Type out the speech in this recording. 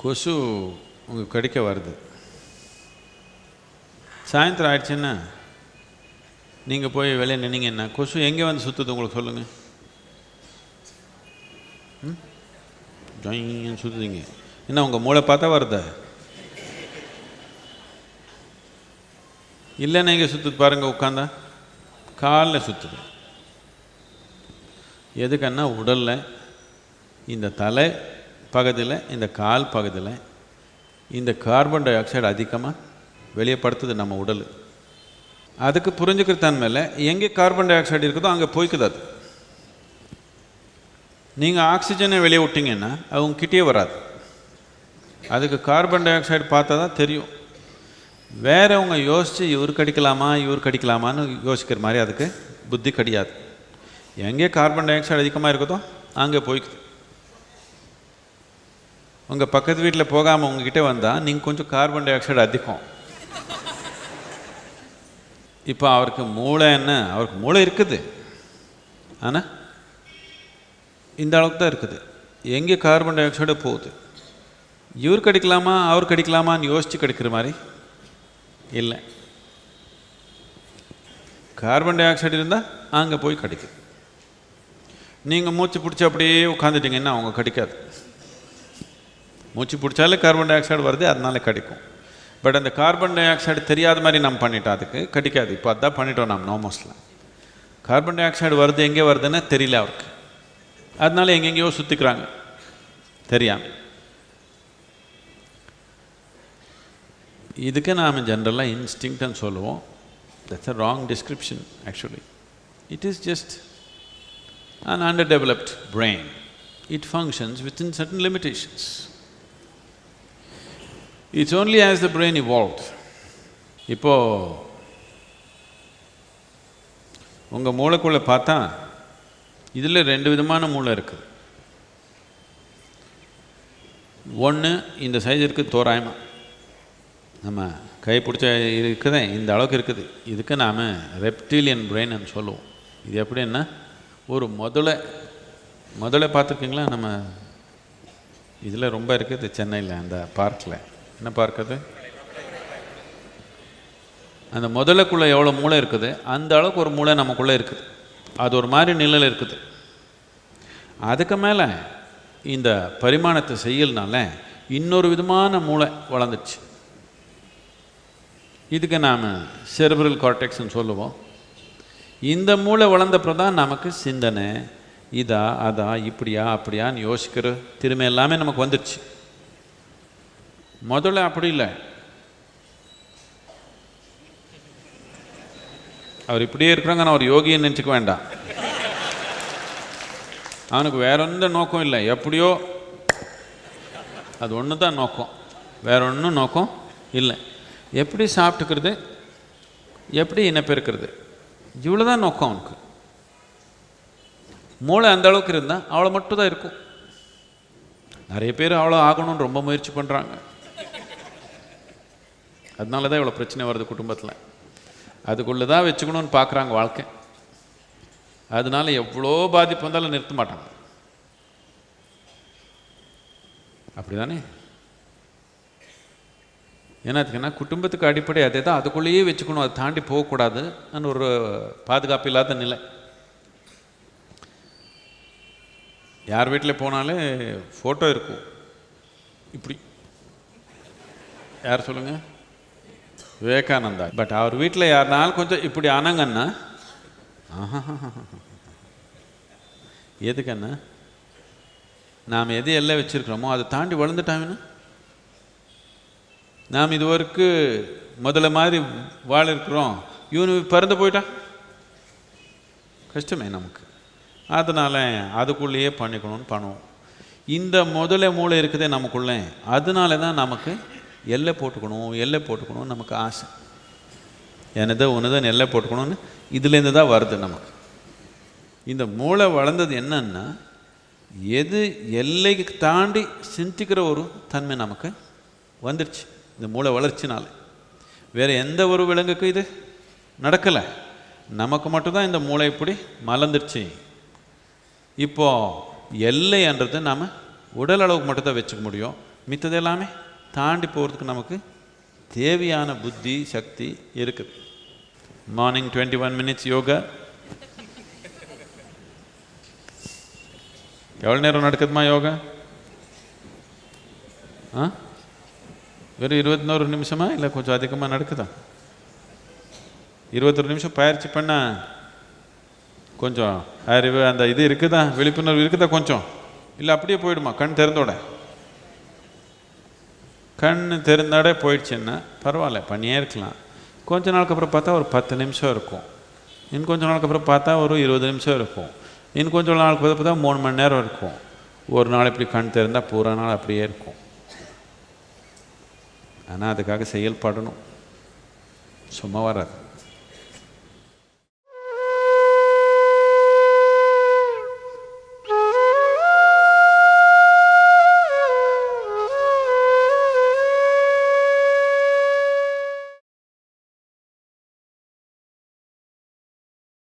கொசு உங்களுக்கு கடிக்க வருது. சாயந்தரம் ஆயிடுச்சுன்னா நீங்கள் போய் வெளியே நின்னீங்கன்னா கொசு எங்கே வந்து சுற்றுது உங்களுக்கு சொல்லுங்கள் ம்? ஜொயின்னு சுற்றுதுங்க என்ன உங்கள் மூளை பார்த்தா வருதா? இல்லைன்னா எங்கே சுற்றுது பாருங்கள் உட்காந்தா. காலில் சுற்றுது எதுக்குன்னா உடலில் இந்த தலை பகுதியில் இந்த கால் பகுதியில் இந்த கார்பன் டை ஆக்சைடு அதிகமாக வெளியே படுத்துது நம்ம உடல். அதுக்கு புரிஞ்சுக்கிற தன்மையில் எங்கே கார்பன் டை ஆக்சைடு இருக்குதோ அங்கே போய்க்குது அது. நீங்கள் ஆக்சிஜனை வெளியே விட்டிங்கன்னா அவங்க கிட்டே வராது. அதுக்கு கார்பன் டை ஆக்சைடு பார்த்தா தான் தெரியும். வேறவங்க யோசித்து இவர் கடிக்கலாமா இவர் கடிக்கலாமான்னு யோசிக்கிற மாதிரி அதுக்கு புத்தி கிடையாது. எங்கே கார்பன் டை ஆக்சைடு அதிகமாக இருக்குதோ அங்கே போய்க்குது. உங்கள் பக்கத்து வீட்டில் போகாமல் உங்ககிட்ட வந்தால் நீங்கள் கொஞ்சம் கார்பன் டை ஆக்சைடு அதிகம். இப்போ அவருக்கு மூளை என்ன? அவருக்கு மூளை இருக்குது. ஆனால் இந்த அளவுக்கு தான் இருக்குது. எங்கே கார்பன் டை ஆக்சைடு போகுது? இவர் கடிக்கலாமா அவர் கடிக்கலாமான்னு யோசித்து கிடைக்கிற மாதிரி? இல்லை. கார்பன் டை ஆக்சைடு இருந்தால் அங்கே போய் கடிக்குது நீங்கள் மூச்சு பிடிச்சி அப்படியே உட்காந்துட்டிங்கன்னா அவங்க கடிக்காது. மூச்சு பிடிச்சாலே கார்பன் டை ஆக்சைடு வருது அதனால கடிக்கும். பட் அந்த கார்பன் டை ஆக்சைடு தெரியாத மாதிரி நம்ம பண்ணிட்டோம் அதுக்கு கடிக்காது. இப்போ அதான் பண்ணிட்டோம் நம்ம நோமோஸில் கார்பன் டை ஆக்சைடு வருது எங்கே வருதுன்னு தெரியல அவருக்கு. அதனால எங்கெங்கேயோ சுற்றிக்கிறாங்க தெரியாமல் இதுக்கு நாம் ஜென்ரலாக இன்ஸ்டிங்க்ட்னு சொல்லுவோம். That's a wrong description actually it is just an underdeveloped brain. It functions within certain limitations. It's only as the brain evolve இப்போ உங்கள் மூளைக்குள்ளே பார்த்தா இதில் ரெண்டு விதமான மூளை இருக்குது ஒன்று இந்த சைஸ் இருக்குது தோராயமாக நம்ம கை பிடிச்ச இருக்குதே இந்த அளவுக்கு இருக்குது. இதுக்கு நாம் ரெப்டீலியன் பிரெயின்னு சொல்லுவோம். இது எப்படின்னா ஒரு முதலை முதலை பார்த்துருக்கீங்களா? நம்ம இதில் ரொம்ப இருக்குது சென்னையில் அந்த பார்க்கில் என்ன பார்க்குது அந்த முதலுக்குள்ளே எவ்வளோ மூளை இருக்குது? அந்த அளவுக்கு ஒரு மூளை நமக்குள்ளே இருக்குது. அது ஒரு மாதிரி நிலையில் இருக்குது. அதுக்கு மேலே இந்த பரிமாணத்தை செய்யலனால இன்னொரு விதமான மூளை வளர்ந்துச்சு. இதுக்கு நாம் செர்பரல் கார்டெக்ஸ்ன்னு சொல்லுவோம். இந்த மூளை வளர்ந்தப்பதான் தான் நமக்கு சிந்தனை இதா அதா இப்படியா அப்படியான்னு யோசிக்கிற திறமை எல்லாமே நமக்கு வந்துடுச்சு முதல்ல அப்படி இல்லை. அவர் இப்படியே இருக்கிறாங்க நான் ஒரு யோகின்னு நினச்சிக்க வேண்டாம். அவனுக்கு வேற எந்த நோக்கம் இல்லை. எப்படியோ அது ஒன்று தான் நோக்கம். வேற ஒன்றும் நோக்கம் இல்லை. எப்படி சாப்பிட்டுக்கிறது? எப்படி இனப்பெருக்கிறது இவ்வளோ தான் நோக்கம் அவனுக்கு. மூளை அந்த அளவுக்கு இருந்தால் அவ்வளோ மட்டும் தான் இருக்கும். நிறைய பேர் அவ்வளோ ஆகணும்னு ரொம்ப முயற்சி பண்ணுறாங்க அதனால தான் இவ்வளோ பிரச்சனை வருது குடும்பத்தில். அதுக்குள்ளே தான் வச்சுக்கணும்னு பார்க்குறாங்க வாழ்க்கை. அதனால எவ்வளோ பாதிப்பு வந்தாலும் நிறுத்த மாட்டாங்க. அப்படிதானே? என்னத்துக்குன்னா குடும்பத்துக்கு அடிப்படை அதே தான். அதுக்குள்ளேயே வச்சுக்கணும். அதை தாண்டி போகக்கூடாதுன்னு ஒரு பாதுகாப்பு இல்லாத நிலை. யார் வீட்டில் போனாலே ஃபோட்டோ இருக்கும். இப்படி. யார் சொல்லுங்கள் விவேகானந்தா. பட் அவர் வீட்டில் யாருனாலும் கொஞ்சம் இப்படி ஆனாங்கன்னா எதுக்கண்ணா? நாம் எது எல்லாம் வச்சுருக்கிறோமோ அதை தாண்டி வளர்ந்துட்டாங்கன்னா நாம் இது வரைக்கும் முதல்ல மாதிரி வாழ இருக்கிறோம். இவனு பிறந்து போயிட்டான். கஷ்டமே நமக்கு. அதனால் அதுக்குள்ளேயே பண்ணிக்கணும்னு பண்ணுவோம். இந்த முதல மூளை இருக்குதே நமக்குள்ளே. அதனால தான் நமக்கு எல்லை போட்டுக்கணும் எல்லை போட்டுக்கணும்னு நமக்கு ஆசை. எனதை ஒன்றுதான் எல்லை போட்டுக்கணும்னு இதுலேருந்து தான் வருது நமக்கு. இந்த மூளை வளர்ந்தது என்னன்னா எது எல்லைக்கு தாண்டி சிந்திக்கிற ஒரு தன்மை நமக்கு வந்துடுச்சு இந்த மூளை வளர்ச்சினால. வேறு எந்த ஒரு விலங்குக்கு இது நடக்கலை. நமக்கு மட்டும்தான் இந்த மூளை இப்படி மலர்ந்துருச்சு. இப்போது எல்லைன்றது நாம் உடல் அளவுக்கு மட்டும்தான் வச்சுக்க முடியும். மித்தது எல்லாமே தாண்டி போகிறதுக்கு நமக்கு தேவையான புத்தி சக்தி இருக்குது. Morning twenty one minutes yoga. எவ்வளோ நேரம் நடக்குதுமா யோகா? ஆ? வெறும் இருபத்தினோரு நிமிஷமா? இல்லை கொஞ்சம் அதிகமாக நடக்குதா? இருபத்தொரு நிமிஷம் பயிற்சி பண்ண கொஞ்சம் அறிவு அந்த இது இருக்குதா? விழிப்புணர்வு இருக்குதா கொஞ்சம்? இல்லை அப்படியே போயிடுமா? கண் திறந்தோட? கண் தெரிந்தாடே போயிடுச்சுன்னா பரவாயில்ல பண்ணியே இருக்கலாம். கொஞ்ச நாளுக்கு அப்புறம் பார்த்தா ஒரு பத்து நிமிஷம் இருக்கும். இன்னும் கொஞ்ச நாளுக்கு அப்புறம் பார்த்தா ஒரு இருபது நிமிஷம் இருக்கும். இன்னும் கொஞ்சம் நாளுக்கு அப்புறம் பார்த்தா மூணு மணி நேரம் இருக்கும். ஒரு நாள் இப்படி கண் திறந்தால் பூரா நாள் அப்படியே இருக்கும். ஆனால் அதுக்காக செயல்படணும். சும்மா வராது.